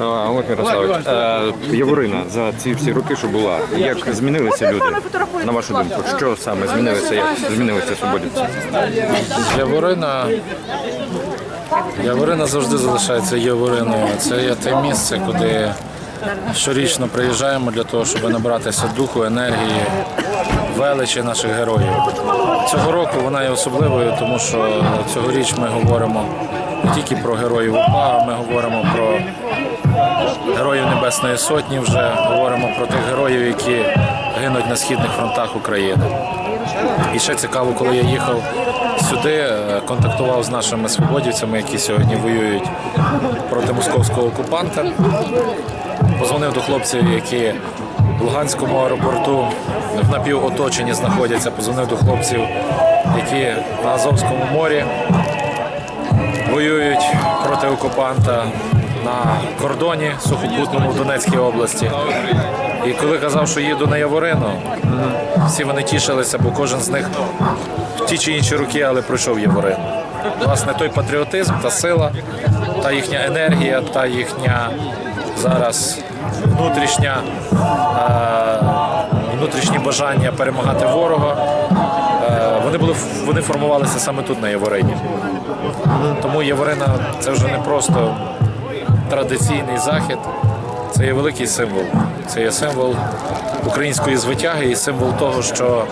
Олег Ярославович, е, Яворина за ці всі роки, що була, як змінилися люди? На вашу думку, що саме змінилося, як змінилися свободівці? Яворина. Яворина завжди залишається Явориною. Це є те місце, куди щорічно приїжджаємо для того, щоб набратися духу, енергії, величі наших героїв. Цього року вона є особливою, тому що цьогоріч ми говоримо не тільки про героїв УПА, а ми говоримо про героїв Небесної Сотні, вже говоримо про тих героїв, які гинуть на східних фронтах України. І ще цікаво, коли я їхав сюди, е, контактував з нашими свободівцями, які сьогодні воюють проти московського окупанта. Позвонив до хлопців, які в Луганському аеропорту в напівоточенні знаходяться. Позвонив до хлопців, які на Азовському морі воюють проти окупанта на кордоні сухопутному в Донецькій області. І коли казав, що їду на Яворину, всі вони тішилися, бо кожен з них в ті чи інші роки, але пройшов Яворину. Власне, той патріотизм, та сила, та їхня енергія, та їхня зараз внутрішня, е, внутрішні бажання перемагати ворога. е, Вони були вони формувалися саме тут на Яворині. Тому Яворина це вже не просто традиційний захід, це є великий символ. Це є символ української звитяги і символ того, що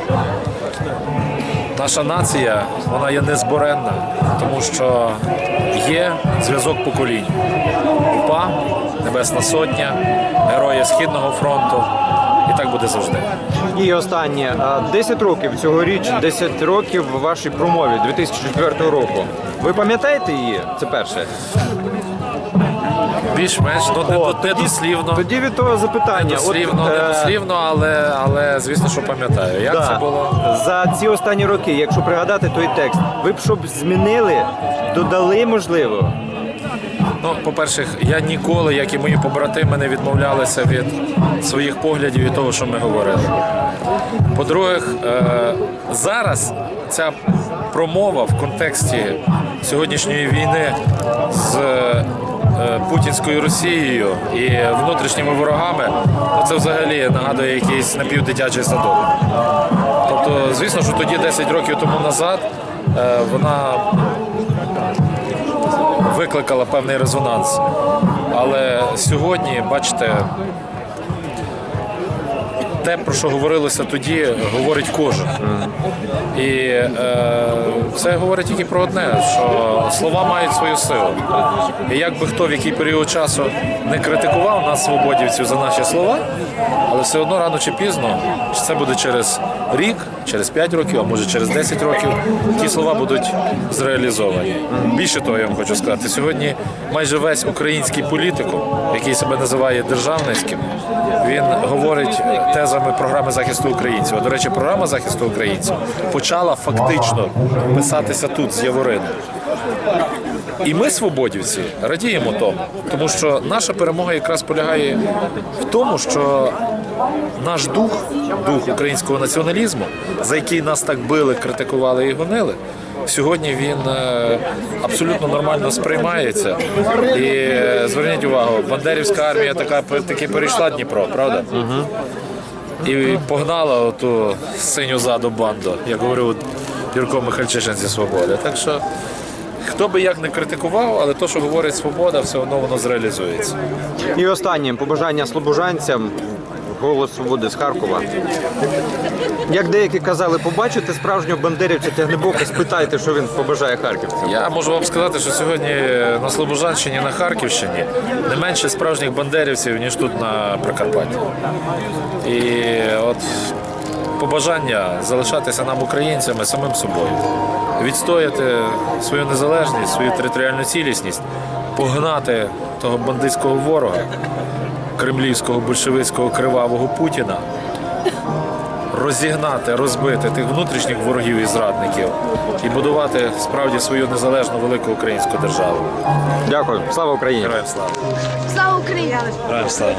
наша нація вона є незборенна, тому що є зв'язок поколінь. УПА, Небесна Сотня, Герої Східного фронту. І так буде завжди. І останнє, а, 10 років цьогоріч, 10 років в вашій промові 2004 року. Ви пам'ятаєте її? Це перше. Більш-менш ну, не, не, не дослівно. Тоді від того запитання. Дослівно, От, не е, дослівно, але, але звісно, що пам'ятаю. Як Да. це було? За ці останні роки, якщо пригадати той текст, ви б щоб змінили, додали можливо. Ну, по-перше, я ніколи, як і мої побратими, не відмовлялися від своїх поглядів і того, що ми говорили. По-друге, е, зараз ця промова в контексті сьогоднішньої війни з е, путінською Росією і внутрішніми ворогами, це взагалі нагадує якийсь напівдитячий садок. Тобто, звісно, що тоді 10 років тому назад е, вона викликала певний резонанс. Але сьогодні, бачите, те, про що говорилося тоді, говорить кожен. І е, це говорить тільки про одне, що слова мають свою силу. І як би хто в який період часу не критикував нас, свободівців, за наші слова, але все одно рано чи пізно, чи це буде через рік, через 5 років, а може через 10 років, ті слова будуть зреалізовані. Більше того, я вам хочу сказати, сьогодні майже весь український політикум, який себе називає державницьким, він говорить тезами програми захисту українців. До речі, програма захисту українців почала фактично писатися тут з Яворини. І ми, свободівці, радіємо тому, тому що наша перемога якраз полягає в тому, що наш дух, дух українського націоналізму, за який нас так били, критикували і гонили. Сьогодні він е, абсолютно нормально сприймається. І е, зверніть увагу, Бандерівська армія така таки перейшла Дніпро, правда? І погнала оту синю заду банду, як говорив Юрко Михальчишин зі свободи. Так що хто би як не критикував, але то, що говорить свобода, все одно воно зреалізується. І останнє побажання слобожанцям. Голос свободи з Харкова. Як деякі казали, побачите справжнього бандерівця тягнебока, спитайте, що він побажає харківцям. Я можу вам сказати, що сьогодні на Слобожанщині, на Харківщині не менше справжніх бандерівців, ніж тут на Прикарпатті. І от побажання залишатися нам українцями самим собою, відстояти свою незалежність, свою територіальну цілісність, погнати того бандитського ворога, кремлівського большевицького кривавого Путіна. Розігнати, розбити тих внутрішніх ворогів і зрадників і будувати справді свою незалежну велику українську державу. Дякую, слава Україні! Героям слава! Слава Україні! Героям слава!